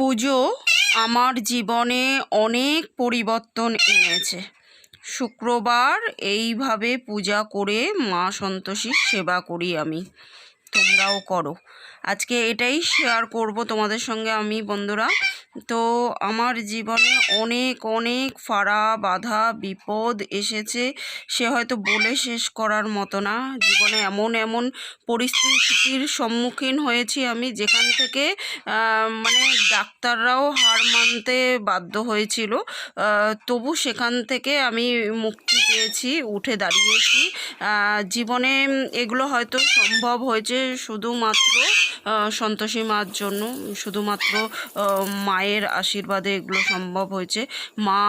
পুজো আমার জীবনে অনেক পরিবর্তন এনেছে। শুক্রবার এইভাবে পূজা করে মা সন্তোষীর সেবা করি আমি। তোমরাও করো। আজকে এটাই শেয়ার করব তোমাদের সঙ্গে আমি, বন্ধুরা। তো আমার জীবনে অনেক অনেক ফাড়া বাধা বিপদ এসেছে। সে হয়তো বলে শেষ করার মতো না। জীবনে এমন এমন পরিস্থিতির সম্মুখীন হয়েছি আমি যেখান থেকে মানে ডাক্তাররাও হার মানতে বাধ্য হয়েছিল। তবু সেখান থেকে আমি মুক্তি পেয়েছি উঠে দাঁড়িয়েছি। জীবনে এগুলো হয়তো সম্ভব হয়েছে শুধুমাত্র সন্তোষী মার জন্য শুধুমাত্র আহ, মায়ের আশীর্বাদে এগুলো সম্ভব হয়েছে। মা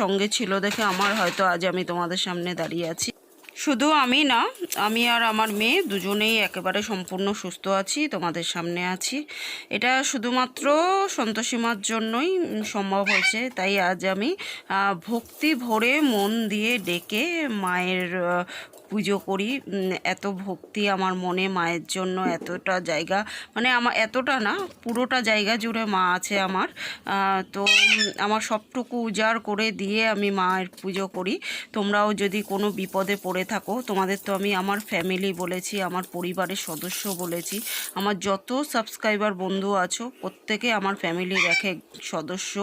সঙ্গে ছিল দেখে আমার হয়তো আজ আমি তোমাদের সামনে দাঁড়িয়ে আছি। শুধু আমি না, আমি আর আমার মেয়ে দুজনেই একেবারে সম্পূর্ণ সুস্থ আছি, তোমাদের সামনে আছি। এটা শুধুমাত্র সন্তোষীমার জন্যই সম্ভব হয়েছে, তাই আজ আমি ভক্তি ভরে মন দিয়ে ডেকে মায়ের পুজো করি। এত ভক্তি আমার মনে, মায়ের জন্য এতটা জায়গা। মানে আমার এতটা না, পুরোটা জায়গা জুড়ে মা আছে আমার। তো আমার সবটুকু উজাড় করে দিয়ে আমি মায়ের পুজো করি। তোমরাও যদি কোনো বিপদে পড়ে থাকো, তোমাদের তো আমি আমার ফ্যামিলি বলেছি, আমার পরিবারের সদস্য বলেছি, আমার যত সাবস্ক্রাইবার বন্ধু আছো, প্রত্যেকে আমার ফ্যামিলির এক এক সদস্য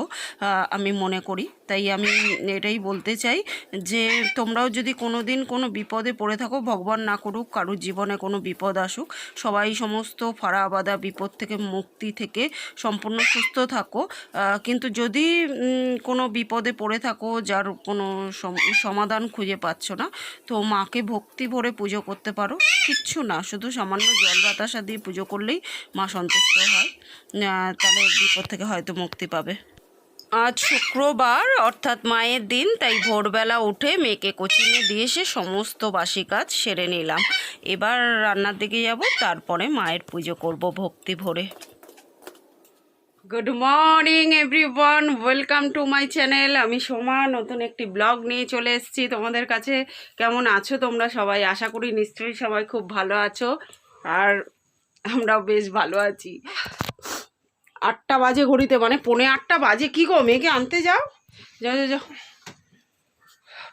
আমি মনে করি। তাই আমি এটাই বলতে চাই যে তোমরাও যদি কোনো দিন কোনো বিপদে পড়ে থাকো, ভগবান না করুক, কারোর জীবনে কোনো বিপদ আসুক, সবাই সমস্ত ফাড়া বাধা বিপদ থেকে মুক্তি থেকে সম্পূর্ণ সুস্থ থাকো। কিন্তু যদি কোনো বিপদে পড়ে থাকো, যার কোনো সম- সমাধান খুঁজে পাচ্ছ না, তো মাকে ভক্তি ভরে পুজো করতে পারো। কিচ্ছু না, শুধু সামান্য জল বাতাসা দিয়ে পুজো করলেই মা সন্তুষ্ট হয়। তাহলে বিপদ থেকে হয়তো মুক্তি পাবে। আজ শুক্রবার, অর্থাৎ মায়ের দিন, তাই ভোরবেলা উঠে মেয়েকে কোচিংয়ে দিয়ে এসে সমস্ত বাসি কাজ সেরে নিলাম। এবার রান্নার দিকে যাব, তারপরে মায়ের পুজো করব ভক্তি ভরে। Good morning everyone welcome to my channel আমি সোমা, নতুন একটি ব্লগ নিয়ে চলে এসেছি তোমাদের কাছে। কেমন আছো তোমরা সবাই? আশা করি নিশ্চয়ই সবাই খুব ভালো আছো। আর আমরাও বেশ ভালো আছি। আটটা বাজে ঘড়িতে মানে পৌনে আটটা বাজে। কি গো, মেয়েকে আনতে যাও? যাও যাও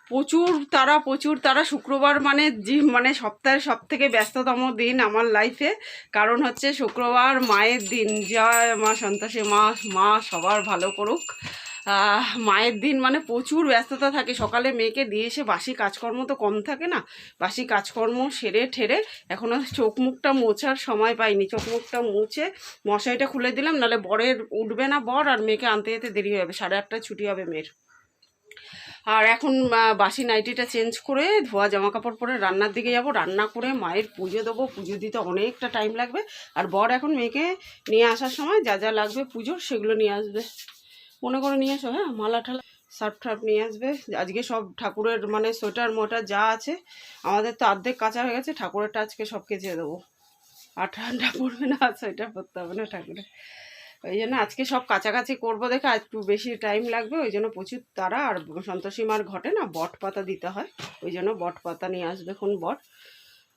প্রচুর তারা প্রচুর তারা। শুক্রবার মানে জি মানে সপ্তাহের সব থেকে ব্যস্ততম দিন আমার লাইফে কারণ হচ্ছে শুক্রবার মায়ের দিন। যা মা সন্তোষী মা মা সবার ভালো করুক। মায়ের দিন মানে প্রচুর ব্যস্ততা থাকে। সকালে মেয়েকে দিয়ে এসে বাসি কাজকর্ম তো কম থাকে না। বাসি কাজকর্ম সেরে ঠেরে এখনও চোখ মুখটা মোছার সময় পাইনি। চোখ মুখটা মুছে মশারিটা খুলে দিলাম, নাহলে বরের উঠবে না বর, আর মেয়েকে আনতে যেতে দেরি হবে সাড়ে আটটায় ছুটি হবে মেয়ের। আর এখন বাসি নাইটিটা চেঞ্জ করে ধোয়া জামা কাপড় পরে রান্নার দিকে যাব। রান্না করে মায়ের পুজো দেবো। পুজো দিতে অনেকটা টাইম লাগবে। আর বর এখন মেয়েকে নিয়ে আসার সময় যা যা লাগবে পুজোর সেগুলো নিয়ে আসবে। মনে করে নিয়ে এসো হ্যাঁ? মালা ঠালা, সার্ফ টার্ফ নিয়ে আসবে। আজকে সব ঠাকুরের মানে সোয়েটার মোটার যা আছে, আমাদের তো অর্ধেক কাঁচা হয়ে গেছে ঠাকুরেরটা আজকে সব কেচে দেবো। আর ঠান্ডা পড়বে না সোয়েটার পরতে হবে না ঠাকুরের ওই জন্য আজকে সব কাছাকাছি করব দেখে একটু বেশি টাইম লাগবে, ওই জন্য প্রচুর তারা আর সন্তোষী মার ঘটে না, বট পাতা দিতে হয়। ওই জন্য বট পাতা নিয়ে আসবে এখন বট।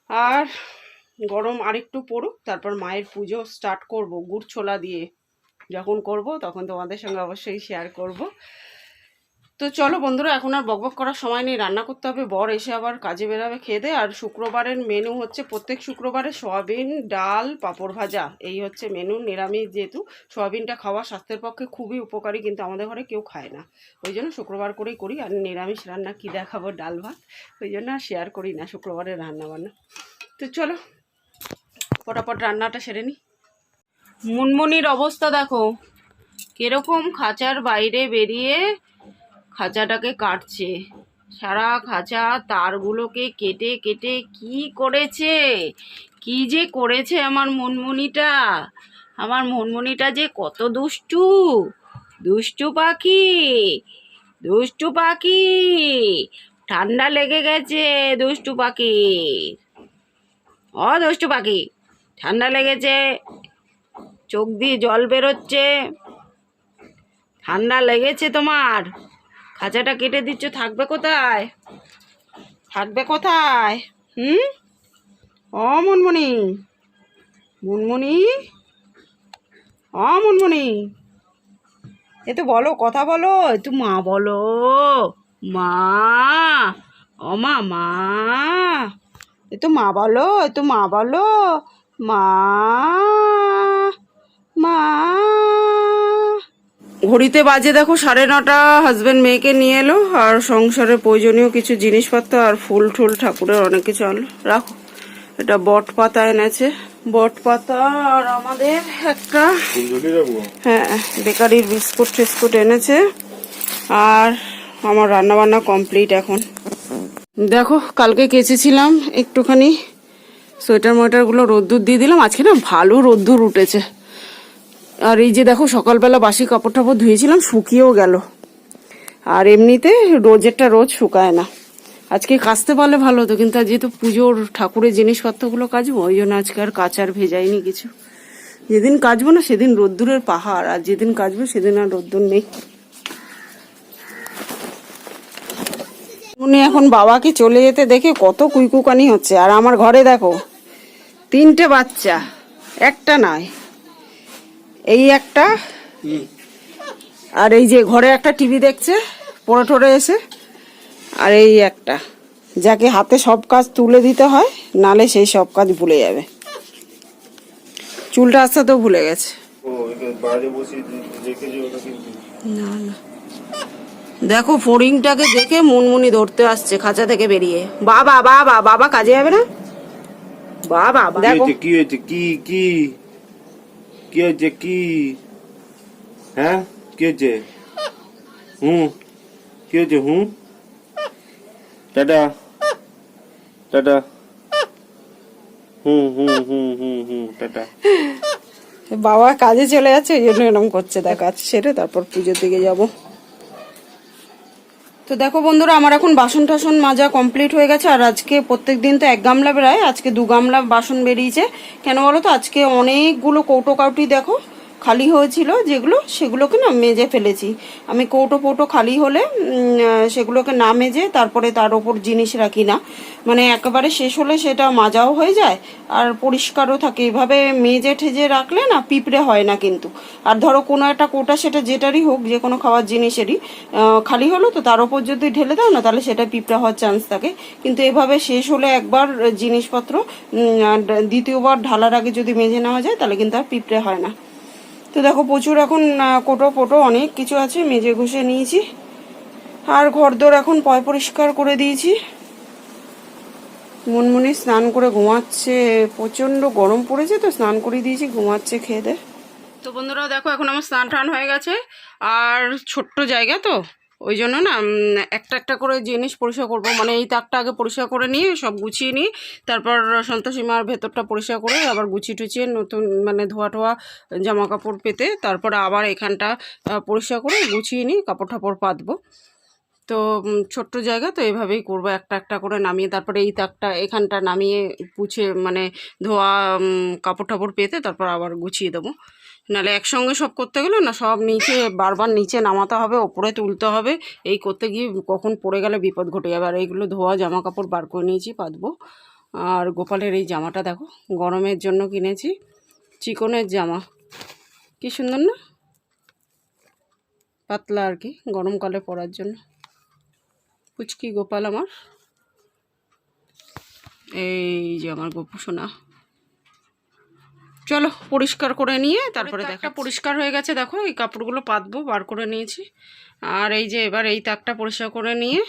আর গরম আরেকটু পড়ুক, তারপর মায়ের পুজো স্টার্ট করব গুড় ছোলা দিয়ে। যখন করব, তখন তোমাদের সঙ্গে অবশ্যই শেয়ার করব। তো চলো বন্ধুরা, এখন আর বকবক করার সময় নেই। রান্না করতে হবে, বর এসে আবার কাজে বেরাবে খেয়ে দে আর শুক্রবারের মেনু হচ্ছে প্রত্যেক শুক্রবারে সয়াবিন, ডাল, পাঁপড় ভাজা। এই হচ্ছে মেনু নিরামিষ যেহেতু। সয়াবিনটা খাওয়া স্বাস্থ্যের পক্ষে খুবই উপকারী, কিন্তু আমাদের ঘরে কেউ খায় না। ওই জন্য শুক্রবার করেই করি। আর নিরামিষ রান্না কী দেখাবো? ডাল ভাত। ওই জন্য আর শেয়ার করি না শুক্রবারের রান্না বান্না তো চলো ফটাফট রান্নাটা সেরে নিই মুনমুনির অবস্থা দেখো। কীরকম খাঁচার বাইরে বেরিয়ে খাঁচাটাকে কাটছে। সারা খাঁচা তারগুলোকে কেটে কেটে কি করেছে? কি যে করেছে আমার মুনমুনিটা? আমার মুনমুনিটা যে কত দুষ্টু! দুষ্টু পাখি! দুষ্টু পাখি! ঠান্ডা লেগে গেছে দুষ্টু পাখি ও দুষ্টু পাখি, ঠান্ডা লেগেছে। চোখ দিয়ে জল বেরোচ্ছে। ঠান্ডা লেগেছে তোমার। খাঁচাটা কেটে দিচ্ছ, থাকবে কোথায়? থাকবে কোথায়? হুম? ও মুনমুনি। মুনমুনি? ও মুনমুনি। এ তো বলো, কথা বলো। একটু মা বলো। মা। ও মা মা। এ তো মা বলো, এ তো মা বলো। মা। মা। ঘড়িতে বাজে দেখো সাড়ে নটা হাজবেন্ড মেয়েকে নিয়ে এলো আর সংসারে প্রয়োজনীয় কিছু জিনিসপত্র আর ফুল টুল ঠাকুরের অনেক কিছু আনলো। রাখো এটা বট পাতা এনেছে। বট পাতা আর আমাদের একটা হ্যাঁ বেকারির বিস্কুট টিস্কুট এনেছে আর আমার রান্না বান্না কমপ্লিট এখন। দেখো কালকে কেচেছিলাম একটুখানি সোয়েটার মোয়েটারগুলো রোদ্দুর দিয়ে দিলাম। আজকে না ভালো রোদ্দুর উঠেছে। আর এই যে দেখো, সকালবেলা বাসি কাপড় টাপড় ধুয়েছিলাম, শুকিয়েও গেল। আর এমনিতে রোজেরটা রোজ শুকায় না। আজকে কাচতে পারলে ভালো হতো, কিন্তু যেহেতু পুজোর ঠাকুরের জিনিসপত্রগুলো কাচবো, ওই জন্য আজকে আর কাচার ভেজাইনি কিছু। যেদিন কাচবো না, সেদিন রোদ্দুরের পাহাড়, আর যেদিন কাচবো, সেদিন আর রোদ্দুর নেই। উনি এখন বাবাকে চলে যেতে দেখে কত কুইকুকানি হচ্ছে। আর আমার ঘরে দেখো, তিনটে বাচ্চা, একটা নয় এই একটা। আর এই যে ঘরে একটা টিভি দেখছে পড়ে টরে এসে আর এই একটা। যাকে হাতে সব কাজ তুলে দিতে হয় নালে সেই সব কাজ ভুলে যাবে। চুলটা আসতে তো ভুলে গেছে। না না। দেখো ফড়িংটাকে দেখে মুনমুনি ধরতে আসছে খাঁচা থেকে বেরিয়ে। বাবা বাবা বাবা কাজে যাবে না? বাবা দেখো। কি হয়েছে কি কি? কি হয়েছে কি? হ্যাঁ? কি হয়েছে হুম? কি হয়েছে হুম? টাটা। টাটা। হুম হুম হুম হুম হুম, টাটা। বাবা কাজে চলে যাচ্ছে ওই জন্য এরকম করছে, দেখো কাজ সেরে তারপর পুজোর দিকে যাব। তো দেখো বন্ধুরা, আমার এখন বাসন টাসন মাজা কমপ্লিট হয়ে গেছে, আর আজকে প্রত্যেক দিন তো এক গামলা বেড়ায় আজকে দু গামলা বাসন বেরিয়েছে। কেন বলো তো, আজকে অনেকগুলো কৌটো কাউটি দেখো খালি হয়েছিল যেগুলো, সেগুলোকে না মেজে ফেলেছি। আমি কৌটো পৌটো খালি হলে সেগুলোকে না মেজে তারপরে তার ওপর জিনিস রাখি না। মানে একেবারে শেষ হলে সেটা মাজাও হয়ে যায়, আর পরিষ্কারও থাকে। এভাবে মেজে ঠেজে রাখলে না পিঁপড়ে হয় না কিন্তু। আর ধরো কোনো একটা কোটা, সেটা যেটারই হোক, যে কোনো খাওয়ার জিনিসেরই খালি হলো তো তার ওপর যদি ঢেলে দাও না, তাহলে সেটা পিঁপড়ে হওয়ার চান্স থাকে। কিন্তু এভাবে শেষ হলে একবার জিনিসপত্র দ্বিতীয়বার ঢালার আগে যদি মেজে নেওয়া যায়, তাহলে কিন্তু আর পিঁপড়ে হয় না। তো দেখো প্রচুর এখন কোটো পোটো অনেক কিছু আছে, মেজে ঘষে নিয়েছি। আর ঘরদোর এখন পয় পরিষ্কার করে দিয়েছি। মনমনি স্নান করে ঘুমাচ্ছে প্রচণ্ড গরম পড়েছে তো, স্নান করে দিয়েছি, ঘুমাচ্ছে খেয়ে দে। তো বন্ধুরা দেখো, এখন আমার স্নান টান হয়ে গেছে, আর ছোট্ট জায়গা তো। ওই জন্য না একটা একটা করে জিনিস পরিষ্কার করব। মানে এই তাকটা আগে পরিষ্কার করে নিয়ে সব গুছিয়ে নিই। তারপর সন্তোষী মার ভেতরটা পরিষ্কার করে আবার গুছিয়ে টুচিয়ে নতুন মানে ধোয়া টোয়া জামা কাপড় পেতে তারপরে আবার এখানটা পরিষ্কার করে গুছিয়ে নিই কাপড় ঠাপড় পাতবো। তো ছোট্ট জায়গা তো এভাবেই করব, একটা একটা করে নামিয়ে তারপরে এই তাকটা এখানটা নামিয়ে পুছে মানে ধোয়া কাপড় টাপড় পেতে তারপর আবার গুছিয়ে দেবো। নাহলে একসঙ্গে সব করতে গেলে না সব নিচে বারবার নিচে নামাতে হবে, ওপরে তুলতে হবে। এই করতে গিয়ে কখন পড়ে গেলে বিপদ ঘটে যাবে। আর এইগুলো ধোয়া জামা কাপড় বার করে নিয়েছি পাতবো। আর গোপালের এই জামাটা দেখো, গরমের জন্য কিনেছি। চিকনের জামা। কি সুন্দর না? পাতলা আর কি, গরমকালে পরার জন্য। পুচকি গোপাল আমার। এই যে আমার গোপু সোনা। চলো পরিষ্কার করে নিয়ে তারপরে দেখা পরিষ্কার হয়ে গেছে দেখো এই কাপড়গুলো পাতবো বার করে নিয়েছি। আর এই যে এবার এই তাকটা পরিষ্কার করে নিয়ে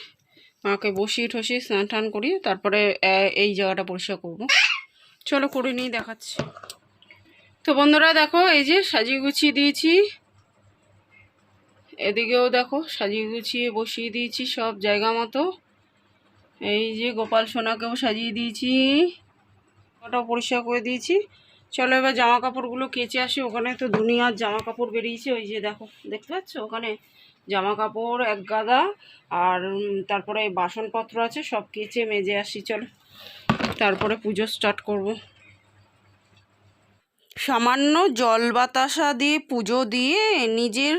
মাকে বসিয়ে ঠসিয়ে স্নান টান করিয়ে তারপরে এই জায়গাটা পরিষ্কার করব। চলো করে নিয়ে দেখাচ্ছি। তো বন্ধুরা দেখো এই যে সাজিয়ে গুছিয়ে দিয়েছি। এদিকেও দেখো সাজিয়ে গুছিয়ে বসিয়ে দিয়েছি সব জায়গা মতো। এই যে গোপাল সোনাকেও সাজিয়ে দিয়েছি। ওটাও পরিষ্কার করে দিয়েছি। চলো এবার জামা কাপড়গুলো কেচে আসি, ওখানে তো দুনিয়ার জামা কাপড় বেরিয়েছে, ওই যে দেখো, দেখতে পাচ্ছ? ওখানে জামা কাপড় এক গাদা, আর তারপরে বাসনপত্র আছে, সব কেচে মেজে আসি, চলো। তারপরে পুজো স্টার্ট করব। সামান্য জল বাতাসা দিয়ে পুজো দিয়ে নিজের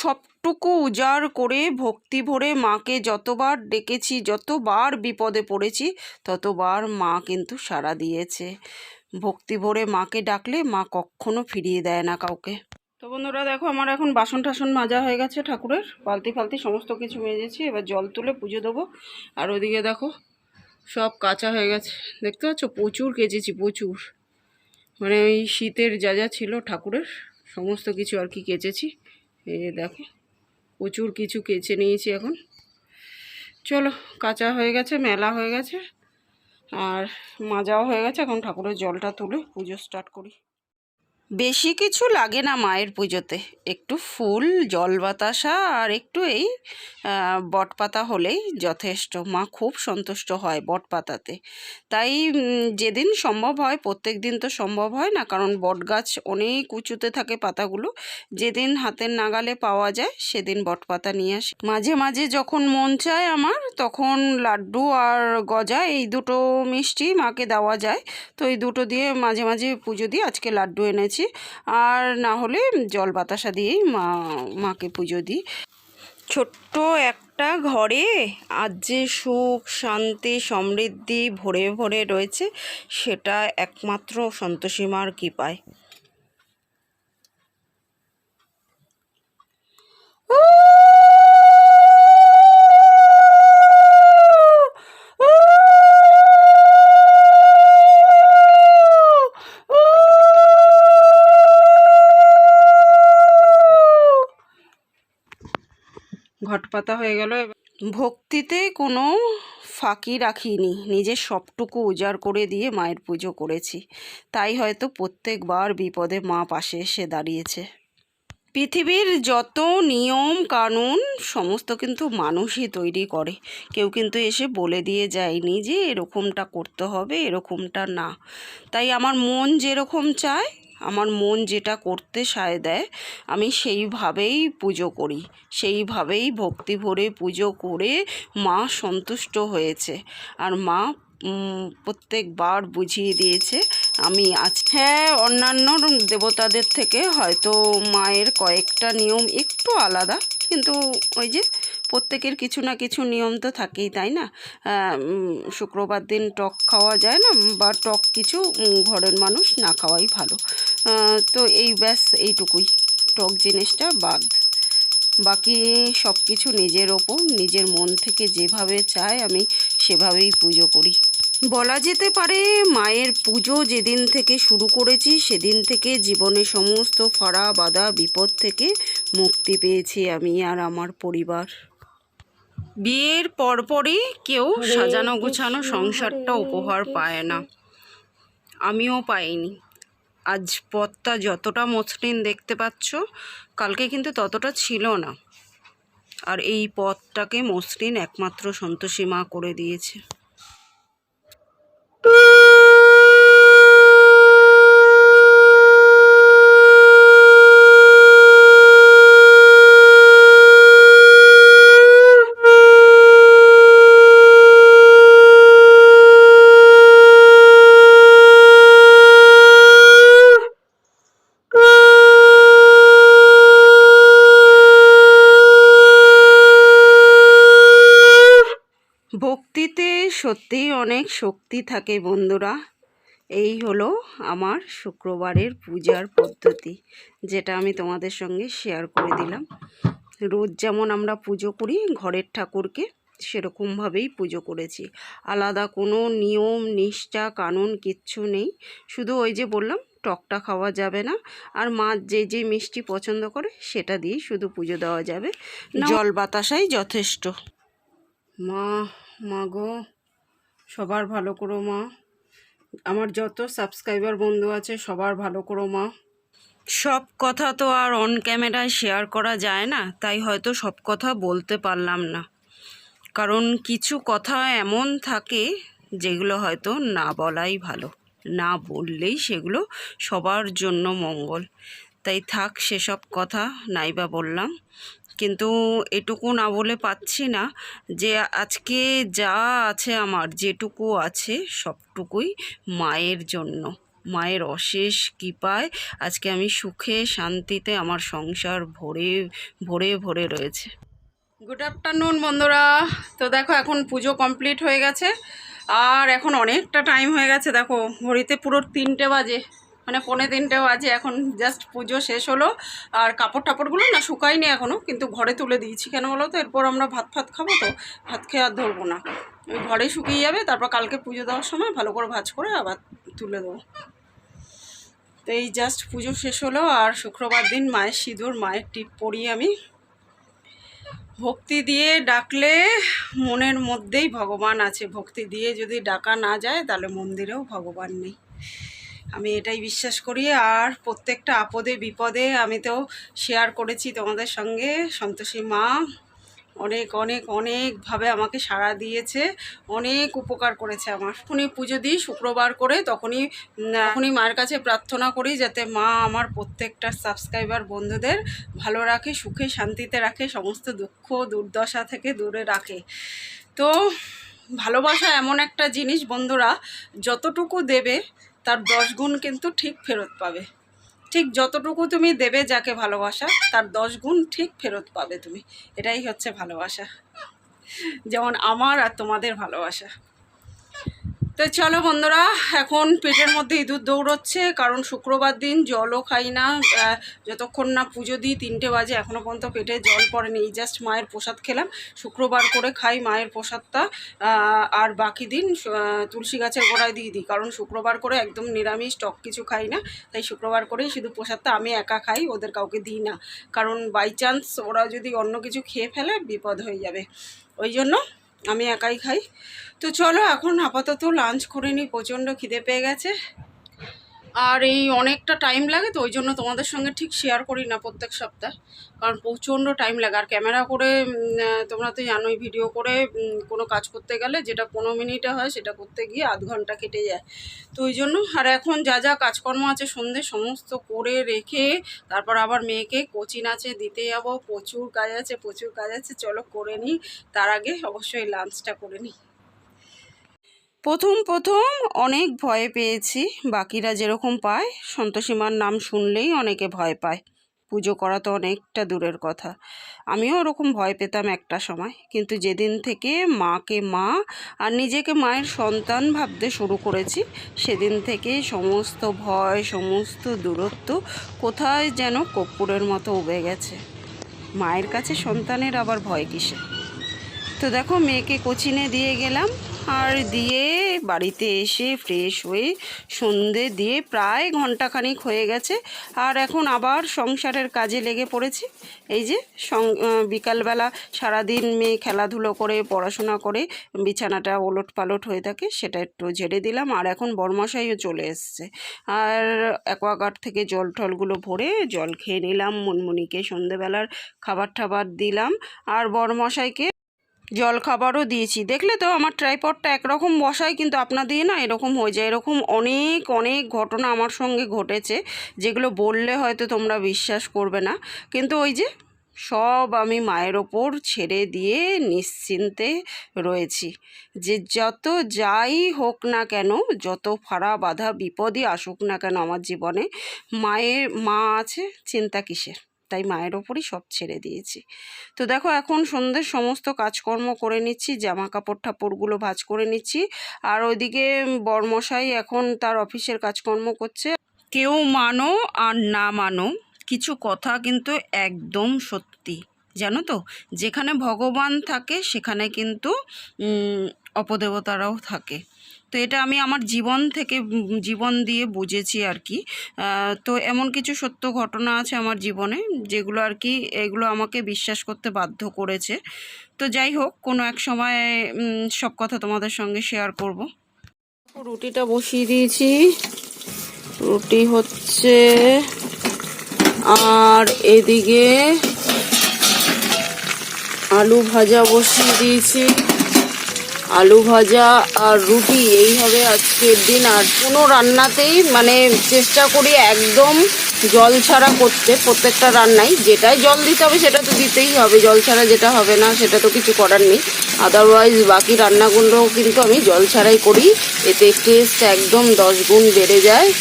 সবটুকু উজাড় করে ভক্তি ভরে মাকে যতবার ডেকেছি, যতবার বিপদে পড়েছি, ততবার মা কিন্তু সাড়া দিয়েছে। ভক্তি ভরে মাকে ডাকলে মা কখনো ফিরিয়ে দেয় না কাউকে। তো বন্ধুরা দেখো, আমার এখন বাসন টাসন মাজা হয়ে গেছে ঠাকুরের। বালতি ফালতি সমস্ত কিছু মেজেছি, এবার জল তুলে পুজো দেবো। আর ওদিকে দেখো, সব কাঁচা হয়ে গেছে। দেখতে পাচ্ছ? প্রচুর কেচেছি, প্রচুর। মানে ওই শীতের যা যা ছিল ঠাকুরের, সমস্ত কিছু আর কি কেচেছি। এই দেখো, প্রচুর কিছু কেচে নিয়েছি এখন। চলো, কাঁচা হয়ে গেছে, মেলা হয়ে গেছে। আর মাজাও হয়ে গেছে এখন ঠাকুরের জলটা তুলে পুজো স্টার্ট করি। বেশি কিছু লাগে না মায়ের পুজোতে। একটু ফুল, জল বাতাসা আর একটু এই বটপাতা হলেই যথেষ্ট। মা খুব সন্তুষ্ট হয় বটপাতাতে। তাই যেদিন সম্ভব হয়, প্রত্যেক দিন তো সম্ভব হয় না, কারণ বটগাছ অনেক উঁচুতে থাকে পাতাগুলো। যেদিন হাতের নাগালে পাওয়া যায়, সেদিন বটপাতা নিয়ে আসি। মাঝে মাঝে যখন মন চায় আমার, তখন লাড্ডু আর গজা, এই দুটো মিষ্টি মাকে দেওয়া যায়। তো এই দুটো দিয়ে মাঝে মাঝে পুজো দিয়ে আজকে লাড্ডু এনেছি। আর না হলে জল বাতাসা দিয়েই মা, মাকে পুজো দিই। ছোট্ট একটা ঘরে আজ যে সুখ, শান্তি, সমৃদ্ধি ভরে ভরে রয়েছে, সেটা একমাত্র সন্তোষী মার কৃপায়। ঘটপাতা হয়ে গেল ভক্তিতে কোনো ফাঁকি রাখিনি। নিজের সবটুকু উজাড় করে দিয়ে মায়ের পুজো করেছি। তাই হয়তো প্রত্যেকবার বিপদে মা পাশে এসে দাঁড়িয়েছে। পৃথিবীর যত নিয়ম, কানুন, সমস্ত কিন্তু মানুষই তৈরি করে। কেউ কিন্তু এসে বলে দিয়ে যায়নি যে এরকমটা করতে হবে, এরকমটা না। তাই আমার মন যেরকম চায় আমার মন যেটা করতে সায় দেয়, আমি সেইভাবেই পুজো করি। সেইভাবেই ভক্তি ভরে পুজো করে মা সন্তুষ্ট হয়েছে। আর মা প্রত্যেকবার বুঝিয়ে দিয়েছে, আমি আজ হ্যাঁ অন্যান্য দেবতাদের থেকে হয়তো মায়ের কয়েকটা নিয়ম একটু আলাদা। কিন্তু ওই যে প্রত্যেকের কিছু না কিছু নিয়ম তো থাকেই, তাই না? শুক্রবার দিন টক খাওয়া যায় না, বা টক কিছু ঘরের মানুষ না খাওয়াই ভালো। তো এই ব্যাস এইটুকুই। টক জিনিসটা বাদ। বাকি সব কিছু নিজের ওপর নিজের মন থেকে যেভাবে চায় আমি সেভাবেই পুজো করি। বলা যেতে পারে মায়ের পুজো যেদিন থেকে শুরু করেছি সেদিন থেকে জীবনে সমস্ত ফাড়া বাধা বিপদ থেকে মুক্তি পেয়েছি আমি আর আমার পরিবার। বিয়ের পরপরই কেউ সাজানো গোছানো সংসারটা উপহার পায় না। আমিও পাইনি। আজ পথটা যতটা মসৃণ দেখতে পাচ্ছ, কালকে কিন্তু ততটা ছিল না। আর এই পথটাকে মসৃণ একমাত্র সন্তোষী মা করে দিয়েছে। সত্যিই অনেক শক্তি থাকে বন্ধুরা। এই হলো আমার শুক্রবারের পূজার পদ্ধতি যেটা আমি তোমাদের সঙ্গে শেয়ার করে দিলাম। রোজ যেমন আমরা পুজো করি ঘরের ঠাকুরকে সেরকমভাবেই পুজো করেছি। আলাদা কোনো নিয়ম নিষ্ঠা কানুন কিচ্ছু নেই। শুধু ওই যে বললাম টকটা খাওয়া যাবে না আর মা যে যে মিষ্টি পছন্দ করে সেটা দিয়েই শুধু পুজো দেওয়া যাবে। জল বাতাসাই যথেষ্ট। মা মা গো সবার ভালো করো মা। আমার যত সাবস্ক্রাইবার বন্ধু আছে, সবার ভালো করো মা। সব কথা তো আর অন ক্যামেরায় শেয়ার করা যায় না, তাই হয়তো সব কথা বলতে পারলাম না। কারণ কিছু কথা এমন থাকে, যেগুলো হয়তো না বলাই ভালো। না বললেই সেগুলো সবার জন্য মঙ্গল। তাই থাক, সেসব কথা নাইবা বললাম। কিন্তু এটুকু না বলে পাচ্ছি না যে আজকে যা আছে আমার, যেটুকু আছে সবটুকুই মায়ের জন্য। মায়ের অশেষ কৃপায় আজকে আমি সুখে শান্তিতে আমার সংসার ভরে ভরে ভরে রয়েছে। গুড আফটারনুন বন্ধুরা। তো দেখো, এখন পুজো কমপ্লিট হয়ে গেছে। আর এখন অনেকটা টাইম হয়ে গেছে, দেখো, ঘড়িতে পুরো তিনটে বাজে। মানে পৌনে তিনটে বাজে, এখন জাস্ট পুজো শেষ হলো। আর কাপড় টাপড়গুলো না শুকায়নি এখনও কিন্তু ঘরে তুলে দিয়েছি। কেন বলো তো? এরপর আমরা ভাত ফাত খাব তো? ভাত খেয়ে আর ধরবো না। ওই ঘরে শুকিয়ে যাবে, তারপর কালকে পুজো দেওয়ার সময় ভালো করে ভাজ করে আবার তুলে দেবো। তো এই জাস্ট পুজো শেষ হলো, আর শুক্রবার দিন মায়ের সিঁদুর, মায়ের টিপ পড়ি আমি ভক্তি দিয়ে ডাকলে মনের মধ্যেই ভগবান আছে। ভক্তি দিয়ে যদি ডাকা না যায়, তাহলে মন্দিরেও ভগবান নেই। আমি এটাই বিশ্বাস করি আর প্রত্যেকটা আপদে, বিপদে আমি তো শেয়ার করেছি তোমাদের সঙ্গে। সন্তোষী মা অনেক অনেক অনেকভাবে আমাকে সাড়া দিয়েছে, অনেক উপকার করেছে আমার। যখনই পুজো দিই শুক্রবার করে তখনই তখনই মায়ের কাছে প্রার্থনা করি যাতে মা আমার প্রত্যেকটা সাবস্ক্রাইবার বন্ধুদের ভালো রাখে, সুখে, শান্তিতে রাখে, সমস্ত দুঃখ, দুর্দশা থেকে দূরে রাখে। তো ভালোবাসা এমন একটা জিনিস বন্ধুরা, যতটুকু দেবে তার দশ গুণ কিন্তু ঠিক ফেরত পাবে। ঠিক যতটুকু তুমি দেবে যাকে ভালোবাসা, তার দশ গুণ ঠিক ফেরত পাবে তুমি। এটাই হচ্ছে ভালোবাসা। যেমন আমার আর তোমাদের ভালোবাসা। তো চলো বন্ধুরা, এখন পেটের মধ্যে ইঁদুর দৌড়চ্ছে, কারণ শুক্রবার দিন জলও খাই না যতক্ষণ না পুজো দিই, তিনটে বাজে এখনও পর্যন্ত পেটে জল পড়েনি, এই জাস্ট মায়ের প্রসাদ খেলাম, শুক্রবার করে খাই মায়ের প্রসাদটা আর বাকি দিন তুলসী গাছের গোড়ায় দিয়ে দিই, কারণ শুক্রবার করে একদম নিরামিষ, টক কিছু খাই না, তাই শুক্রবার করেই শুধু প্রসাদটা আমি একা খাই, ওদের কাউকে দিই না, কারণ বাই চান্স ওরা যদি অন্য কিছু খেয়ে ফেলে, বিপদ হয়ে যাবে, ওই জন্য আমি একাই খাই। তো চলো এখন আপাতত লাঞ্চ করে নিই প্রচণ্ড খিদে পেয়ে গেছে। আর এই অনেকটা টাইম লাগে তো, ওই জন্য তোমাদের সঙ্গে ঠিক শেয়ার করি না প্রত্যেক সপ্তাহ। কারণ প্রচণ্ড টাইম লাগে। আর ক্যামেরা করে তোমরা তো জানোই ভিডিও করে কোনো কাজ করতে গেলে যেটা পনেরো মিনিটে হয়, সেটা করতে গিয়ে আধ ঘণ্টা কেটে যায়। তো ওই জন্য, আর এখন যা যা কাজকর্ম আছে সন্ধে, সমস্ত করে রেখে, তারপর আবার মেয়েকে কোচিং আছে, দিতে যাব। প্রচুর কাজ আছে, প্রচুর কাজ আছে, চলো করে নিই। তার আগে অবশ্যই লাঞ্চটা করে নিই। প্রথম প্রথম অনেক ভয় পেয়েছি। বাকিরা যেরকম পায় সন্তোষীমার নাম শুনলেই অনেকে ভয় পায়। পুজো করা তো অনেকটা দূরের কথা। আমিও ওরকম ভয় পেতাম একটা সময়। কিন্তু যেদিন থেকে মাকে মা আর নিজেকে মায়ের সন্তান ভাবতে শুরু করেছি, সেদিন থেকে সমস্ত ভয়, সমস্ত দূরত্ব কোথায় যেন কর্পূরের মতো উবে গেছে। মায়ের কাছে সন্তানের আবার ভয় কিসে তো দেখো, মেয়েকে কোচিনে দিয়ে গেলাম। আর দিয়ে বাড়িতে এসে ফ্রেশ হয়ে সন্ধে দিয়ে প্রায় ঘন্টাখানিক হয়ে গেছে। আর এখন আবার সংসারের কাজে লেগে পড়েছি। এই যে বিকালবেলা সারাদিন মেয়ে খেলাধুলো করে, পড়াশোনা করে, বিছানাটা ওলট পালট হয়ে থাকে, সেটা একটু ঝেড়ে দিলাম। আর এখন বরমশাইও চলে এসছে। আর অ্যাকোয়াগার্ড থেকে জল টলগুলো ভরে জল খেয়ে নিলাম, মুনমুনিকে সন্ধেবেলার খাবার টাবার দিলাম। আর বরমশাইকে জল খাবারও দিয়েছি। দেখলে তো আমার ট্রাইপডটা একরকম বসায়, কিন্তু আপনা দিয়ে না এরকম হয়ে যায়। এরকম অনেক অনেক ঘটনা আমার সঙ্গে ঘটেছে, যেগুলো বললে হয়তো তোমরা বিশ্বাস করবে না। কিন্তু ওই যে সব আমি মায়ের ওপর ছেড়ে দিয়ে নিশ্চিন্তে রয়েছি যে যত যাই হোক না কেন, যত ফাড়া বাধা বিপদই আসুক না কেন আমার জীবনে, মায়ের মা আছে, চিন্তা কিসের? তাই মায়ের ওপরই সব ছেড়ে দিয়েছি। তো দেখো, এখন সন্ধ্যের সমস্ত কাজকর্ম করে নিচ্ছি জামা কাপড় ঠাপড়গুলো ভাজ করে নিচ্ছি। আর ওইদিকে বরমশাই এখন তার অফিসের কাজকর্ম করছে। কেউ মানো আর না মানো, কিছু কথা কিন্তু একদম সত্যি। জানো তো, যেখানে ভগবান থাকে সেখানে কিন্তু অপদেবতারাও থাকে। তো এটা আমি আমার জীবন থেকে জীবন দিয়ে বুঝেছি আর কি। তো এমন কিছু সত্য ঘটনা আছে আমার জীবনে, যেগুলো আর কি, এগুলো আমাকে বিশ্বাস করতে বাধ্য করেছে। তো যাই হোক, কোনো এক সময় সব কথা তোমাদের সঙ্গে শেয়ার করব। রুটিটা বসিয়ে দিয়েছি। রুটি হচ্ছে আর এদিকে আলু ভাজা বসিয়ে দিয়েছি। আলু ভাজা আর রুটি, এই হবে আজকের দিন। আর কোনো রান্নাতেই মানে চেষ্টা করি একদম জল ছাড়া করতে, প্রত্যেকটা রান্নাই। যেটাই জল দিতে হবে সেটা তো দিতেই হবে। জল ছাড়া যেটা হবে না, সেটা তো কিছু করার নেই। আদারওয়াইজ বাকি রান্নাগুলোও কিন্তু আমি জল ছাড়াই করি। এতে টেস্ট একদম দশ গুণ বেড়ে যায়।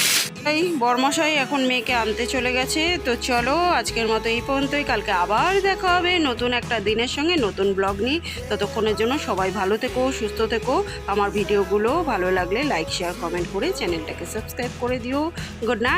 এই বরমশাই এখন মেয়েকে আনতে চলে গেছে। তো চলো, আজকের মতো এই পর্যন্তই। কালকে আবার দেখা হবে নতুন একটা দিনের সঙ্গে, নতুন ব্লগ নিয়ে। ততক্ষণের জন্য সবাই ভালো থেকো, সুস্থ থেকো। আমার ভিডিওগুলো ভালো লাগলে লাইক শেয়ার কমেন্ট করে চ্যানেলটাকে সাবস্ক্রাইব করে দিও। Good night